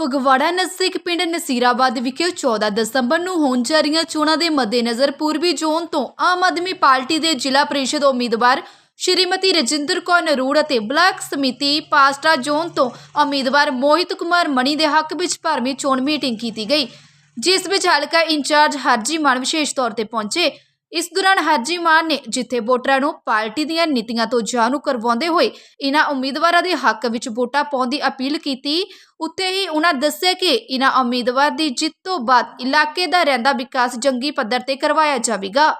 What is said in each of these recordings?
ਫਗਵਾੜਾ ਨਜ਼ਦੀਕ ਪਿੰਡ ਨਸੀਰਾਬਾਦ ਵਿਖੇ 14 ਦਸੰਬਰ ਨੂੰ ਹੋਣ ਜਾ ਰਹੀਆਂ ਚੋਣਾਂ ਦੇ ਮੱਦੇਨਜ਼ਰ ਪੂਰਬੀ ਜ਼ੋਨ ਤੋਂ ਆਮ ਆਦਮੀ ਪਾਰਟੀ ਦੇ ਜ਼ਿਲ੍ਹਾ ਪ੍ਰੀਸ਼ਦ ਉਮੀਦਵਾਰ ਸ਼੍ਰੀਮਤੀ ਰਜਿੰਦਰ ਕੌਰ ਨਰੂੜ ਅਤੇ ਬਲਾਕ ਸਮਿਤੀ ਪਾਸਟਾ ਜ਼ੋਨ ਤੋਂ ਉਮੀਦਵਾਰ ਮੋਹਿਤ ਕੁਮਾਰ ਮਣੀ ਦੇ ਹੱਕ ਵਿੱਚ ਭਰਵੀਂ ਚੋਣ ਮੀਟਿੰਗ ਕੀਤੀ ਗਈ, ਜਿਸ ਵਿੱਚ ਹਲਕਾ ਇੰਚਾਰਜ ਹਰਜੀ ਮਾਨ ਵਿਸ਼ੇਸ਼ ਤੌਰ ਤੇ ਪਹੁੰਚੇ। ਇਸ ਦੌਰਾਨ ਹਰਜੀ ਮਾਨ ਨੇ ਜਿੱਥੇ ਵੋਟਰਾਂ ਨੂੰ ਪਾਰਟੀ ਦੀਆਂ ਨੀਤੀਆਂ ਤੋਂ ਜਾਣੂ ਕਰਵਾਉਂਦੇ ਹੋਏ ਇਹਨਾਂ ਉਮੀਦਵਾਰਾਂ ਦੇ ਹੱਕ ਵਿੱਚ ਵੋਟਾਂ ਪਾਉਣ ਦੀ ਅਪੀਲ ਕੀਤੀ ਉੱਤੇ ਹੀ ਉਹਨਾਂ ਦੱਸਿਆ ਕਿ ਇਹਨਾਂ ਉਮੀਦਵਾਰ ਦੀ ਜਿੱਤ ਤੋਂ ਬਾਅਦ ਇਲਾਕੇ ਦਾ ਰਹਿੰਦਾ ਵਿਕਾਸ ਜੰਗੀ ਪੱਧਰ ਤੇ ਕਰਵਾਇਆ ਜਾਵੇਗਾ।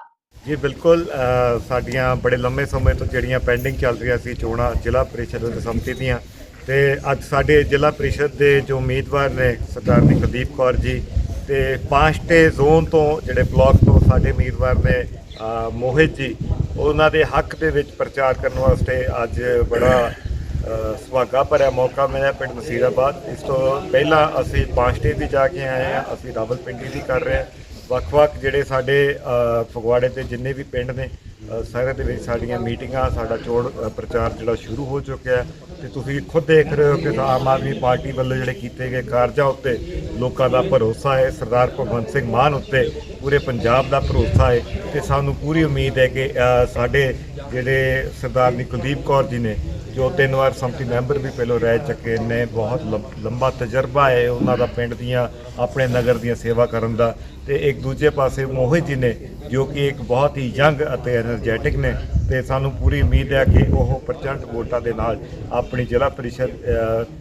ਜੀ ਬਿਲਕੁਲ ਅ, ਸਾਡੀਆਂ ਬੜੇ ਲੰਮੇ ਸਮੇਂ ਤੋਂ ਜਿਹੜੀਆਂ ਪੈਂਡਿੰਗ ਚੱਲ ਰਹੀਆਂ ਸੀ ਚੋਣਾਂ ਜ਼ਿਲ੍ਹਾ ਪ੍ਰੀਸ਼ਦ ਅਤੇ ਸੰਮਤੀ ਦੀਆਂ ਤੇ ਅੱਜ ਸਾਡੇ ਜ਼ਿਲ੍ਹਾ ਪ੍ਰੀਸ਼ਦ ਦੇ ਜੋ ਉਮੀਦਵਾਰ ਨੇ ਸਰਦਾਰਨੀ ਕੁਲਦੀਪ ਕੌਰ ਜੀ ਤੇ ਪਾਸ਼ਟੇ ਜ਼ੋਨ ਤੋਂ ਜਿਹੜੇ ਬਲਾਕ ਤੋਂ ਸਾਡੇ ਉਮੀਦਵਾਰ ਨੇ ਮੋਹਿਤ ਜੀ ਉਹਨਾਂ ਦੇ ਹੱਕ ਦੇ ਵਿੱਚ ਪ੍ਰਚਾਰ ਕਰਨ ਵਾਸਤੇ ਅੱਜ ਬੜਾ ਅ, ਸੁਹਾਗਾ ਭਰਿਆ ਮੌਕਾ ਮਿਲਿਆ ਪਿੰਡ ਨਸੀਰਾਬਾਦ ਇਸ ਤੋਂ ਪਹਿਲਾਂ ਅਸੀਂ ਪਾਸ਼ਟੇ ਵੀ ਜਾ ਕੇ ਆਏ ਹਾਂ ਅਸੀਂ ਰਾਵਲਪਿੰਡੀ ਵੀ ਕਰ ਰਹੇ ਹਾਂ। ਵੱਖ-ਵੱਖ ਜਿਹੜੇ ਸਾਡੇ ਫਗਵਾੜੇ ਦੇ ਜਿੰਨੇ ਵੀ ਪਿੰਡ ਨੇ ਸਾਰੇ ਦੇ ਵਿੱਚ ਸਾਡੀਆਂ ਮੀਟਿੰਗਾਂ ਸਾਡਾ ਚੋਣ ਪ੍ਰਚਾਰ ਜਿਹੜਾ ਸ਼ੁਰੂ ਹੋ ਚੁੱਕਿਆ ਤੇ ਤੁਸੀਂ ਖੁਦ ਦੇਖ ਰਹੇ ਹੋ ਕਿ ਆਮ ਆਦਮੀ ਪਾਰਟੀ ਵੱਲੋਂ ਜਿਹੜੇ ਕੀਤੇ ਗਏ ਕਾਰਜਾਂ ਉੱਤੇ ਲੋਕਾਂ ਦਾ ਭਰੋਸਾ ਹੈ, ਸਰਦਾਰ ਭਗਵੰਤ ਸਿੰਘ ਮਾਨ ਉੱਤੇ ਪੂਰੇ ਪੰਜਾਬ ਦਾ ਭਰੋਸਾ ਹੈ ਤੇ ਸਾਨੂੰ ਪੂਰੀ ਉਮੀਦ ਹੈ ਕਿ ਸਾਡੇ ਜਿਹੜੇ ਸਰਦਾਰ ਨੀ ਕੁਲਦੀਪ ਕੌਰ ਜੀ ਨੇ, ਜੋ ਤਿੰਨ ਵਾਰ ਸੰਮਤੀ ਮੈਂਬਰ ਵੀ ਪਹਿਲਾਂ ਰਹਿ ਚੁੱਕੇ ਨੇ, ਬਹੁਤ ਲੰਬਾ ਤਜਰਬਾ ਹੈ ਉਹਨਾਂ ਦਾ ਪਿੰਡ ਦੀਆਂ, ਆਪਣੇ ਨਗਰ ਦੀਆਂ ਸੇਵਾ ਕਰਨ ਦਾ ਤੇ ਇੱਕ ਦੂਜੇ ਪਾਸੇ ਮੋਹਿਤ ਜੀ ਨੇ, ਜੋ ਕਿ ਇੱਕ ਬਹੁਤ ਹੀ ਯੰਗ ਅਤੇ એનર્ਜੈਟਿਕ ਨੇ ਤੇ ਸਾਨੂੰ ਪੂਰੀ ਉਮੀਦ ਹੈ ਕਿ ਉਹ ਪ੍ਰਚੰਡ ਵੋਟਾਂ ਦੇ ਨਾਲ ਆਪਣੀ ਜ਼ਿਲ੍ਹਾ ਪ੍ਰੀਸ਼ਦ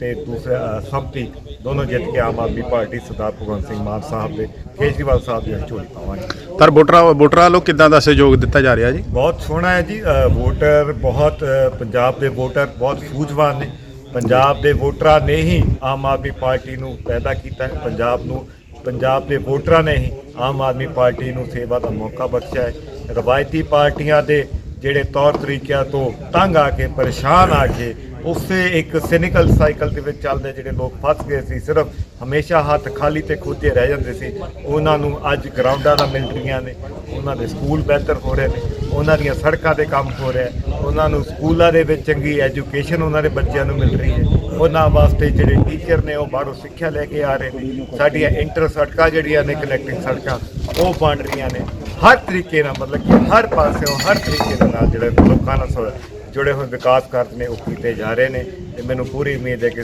ਤੇ ਦੂਸਰਾ ਅ, ਸੰਮਤੀ ਦੋਨੋਂ ਜਿੱਤ ਕੇ ਆਮ ਆਦਮੀ ਪਾਰਟੀ ਸਰਦਾਰ ਭਗਵੰਤ ਸਿੰਘ ਮਾਨ ਸਾਹਿਬ ਦੇ ਕੇਜਰੀਵਾਲ ਸਾਹਿਬ ਦੀ ਝੋਲੀ ਪਾਵਾਂਗੇ। ਪਰ ਵੋਟਰਾਂ ਵੋਟਰਾਂ ਵੱਲੋਂ ਕਿੱਦਾਂ ਦਾ ਸਹਿਯੋਗ ਦਿੱਤਾ ਜਾ ਰਿਹਾ ਜੀ? ਬਹੁਤ ਸੋਹਣਾ ਹੈ ਜੀ ਵੋਟਰ ਬਹੁਤ ਪੰਜਾਬ ਦੇ ਵੋਟਰ ਬਹੁਤ ਸੂਝਵਾਨ ਨੇ। ਪੰਜਾਬ ਦੇ ਵੋਟਰਾਂ ਨੇ ਹੀ ਆਮ ਆਦਮੀ ਪਾਰਟੀ ਨੂੰ ਪੈਦਾ ਕੀਤਾ ਹੈ। ਪੰਜਾਬ ਨੂੰ ਪੰਜਾਬ ਦੇ ਵੋਟਰਾਂ ਨੇ ਹੀ ਆਮ ਆਦਮੀ ਪਾਰਟੀ ਨੂੰ ਸੇਵਾ ਦਾ ਮੌਕਾ ਬਖਸ਼ਿਆ ਹੈ। ਰਵਾਇਤੀ ਪਾਰਟੀਆਂ ਦੇ ਜਿਹੜੇ ਤੌਰ ਤਰੀਕਿਆਂ ਤੋਂ ਤੰਗ ਆ ਕੇ, ਪਰੇਸ਼ਾਨ ਆ ਕੇ, ਉਸੇ ਇੱਕ ਸਿਨਿਕਲ ਸਾਈਕਲ ਦੇ ਵਿੱਚ ਚੱਲਦੇ ਜਿਹੜੇ ਲੋਕ ਫਸ ਗਏ ਸੀ, ਸਿਰਫ ਹਮੇਸ਼ਾ ਹੱਥ ਖਾਲੀ ਤੇ ਖੋਤੇ ਰਹਿ ਜਾਂਦੇ ਸੀ। ਉਹਨਾਂ ਨੂੰ ਅੱਜ ਗਰਾਊਂਡਾਂ ਦਾ ਮਿਲ ਰਹੀਆਂ ਨੇ, ਉਹਨਾਂ ਦੇ ਸਕੂਲ ਬਿਹਤਰ ਹੋ ਰਹੇ ਨੇ, ਉਹਨਾਂ ਦੀਆਂ ਸੜਕਾਂ ਤੇ ਕੰਮ ਹੋ ਰਿਹਾ ਉਹਨਾਂ ਨੂੰ ਸਕੂਲਾਂ ਦੇ ਵਿੱਚ ਚੰਗੀ ਐਜੂਕੇਸ਼ਨ ਉਹਨਾਂ ਦੇ ਬੱਚਿਆਂ ਨੂੰ ਮਿਲ ਰਹੀ ਹੈ। ਉਹਨਾਂ ਵਾਸਤੇ ਜਿਹੜੇ ਟੀਚਰ ਨੇ ਉਹ ਬਾਹਰੋਂ ਸਿੱਖਿਆ ਲੈ ਕੇ ਆ ਰਹੇ ਨੇ। ਸਾਡੀਆਂ ਇੰਟਰ ਸੜਕਾਂ ਜਿਹੜੀਆਂ ਨੇ ਕਨੈਕਟਿੰਗ ਸੜਕਾਂ, ਉਹ ਬਣ ਰਹੀਆਂ ਨੇ। ਹਰ ਤਰੀਕੇ ਨਾਲ ਮਤਲਬ ਕਿ ਹਰ ਪਾਸਿਓਂ ਹਰ ਤਰੀਕੇ ਦੇ ਨਾਲ ਜਿਹੜੇ ਲੋਕਾਂ ਨਾਲ ਸੋ- ਜੁੜੇ ਹੋਏ ਵਿਕਾਸ ਕਾਰਜ ਨੇ ਉਹ ਕੀਤੇ ਜਾ ਰਹੇ ਨੇ। ਤੇ ਮੈਨੂੰ ਪੂਰੀ ਉਮੀਦ ਹੈ ਕਿ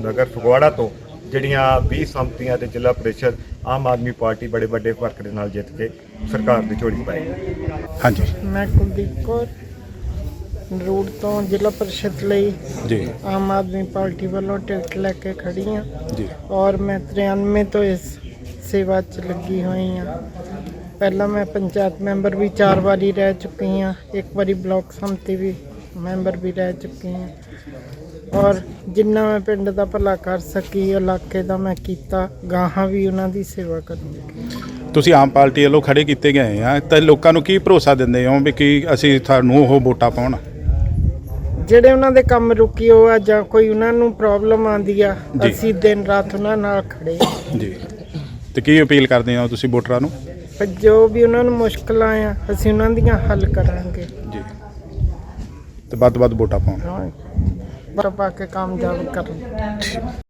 ਨਗਰ ਫਗਵਾੜਾ ਤੋਂ ਜਿਹੜੀਆਂ 20 ਸੰਮਤੀਆਂ ਤੇ ਜ਼ਿਲ੍ਹਾ ਪ੍ਰੀਸ਼ਦ ਆਮ ਆਦਮੀ ਪਾਰਟੀ ਬੜੇ ਵੱਡੇ ਫ਼ਰਕ ਦੇ ਨਾਲ ਜਿੱਤ ਕੇ ਸਰਕਾਰ ਦੀ ਝੋਲੀ ਪਾਏਗੀ ਹਾਂਜੀ। ਮੈਂ ਕੁਲਦੀਪ ਕੌਰ ਰੂਟ ਤੋਂ ਜ਼ਿਲ੍ਹਾ ਪਰਿਸ਼ਦ ਲਈ ਜੀ। ਆਮ ਆਦਮੀ ਪਾਰਟੀ ਵੱਲੋਂ ਟਿਕਟ ਲੈ ਕੇ ਖੜੀ ਹਾਂ। ਜੀ। ਔਰ ਮੈਂ 93 ਤੋਂ ਇਸ ਸੇਵਾ 'ਚ ਲੱਗੀ ਹੋਈ ਹਾਂ ਪਹਿਲਾਂ ਮੈਂ ਪੰਚਾਇਤ ਮੈਂਬਰ ਵੀ ਚਾਰ ਵਾਰੀ ਰਹਿ ਚੁੱਕੀ ਹਾਂ ਇੱਕ ਵਾਰੀ ਬਲਾਕ ਸੰਮਤੀ ਵੀ ਮੈਂਬਰ ਵੀ ਰਹਿ ਚੁੱਕੀ ਹਾਂ ਔਰ ਜਿੰਨਾ ਮੈਂ ਪਿੰਡ ਦਾ ਭਲਾ ਕਰ ਸਕੀ ਇਲਾਕੇ ਦਾ ਮੈਂ ਕੀਤਾ ਗਾਹਾਂ ਵੀ ਉਹਨਾਂ ਦੀ ਸੇਵਾ ਕਰੂੰਗੀ। ਤੁਸੀਂ ਆਮ ਪਾਰਟੀ ਵੱਲੋਂ ਖੜੇ ਕੀਤੇ ਗਏ ਆ। ਤਾਂ ਲੋਕਾਂ ਨੂੰ ਕੀ ਭਰੋਸਾ ਦਿੰਦੇ ਹੋ ਵੀ ਕੀ ਅਸੀਂ ਤੁਹਾਨੂੰ ਉਹ ਵੋਟਾਂ ਪਾਉਣ? ਜਿਹੜੇ ਉਹਨਾਂ ਦੇ ਕੰਮ ਰੁਕੀ ਹੋ ਆ ਜਾਂ ਕੋਈ ਉਹਨਾਂ ਨੂੰ ਪ੍ਰੋਬਲਮ ਆਂਦੀ ਆ। ਅਸੀਂ ਦਿਨ ਰਾਤ ਉਹਨਾਂ ਨਾਲ ਖੜੇ ਆ। ਜੀ। ਤੇ ਕੀ ਅਪੀਲ ਕਰਦੇ ਹੋ ਤੁਸੀਂ ਵੋਟਰਾਂ ਨੂੰ? ਪਰ ਜੋ ਵੀ ਉਹਨਾਂ ਨੂੰ ਮੁਸ਼ਕਲਾਂ ਆ ਅਸੀਂ ਉਹਨਾਂ ਦੀਆਂ ਹੱਲ ਕਰਾਂਗੇ। ਜੀ। ਤੇ ਵੱਧ ਤੋਂ ਵੱਧ ਵੋਟਾਂ ਪਾਉਣ। ਹਾਂ। ਪਾ ਕੇ ਕਾਮਯਾਬ ਕਰਾਂਗੇ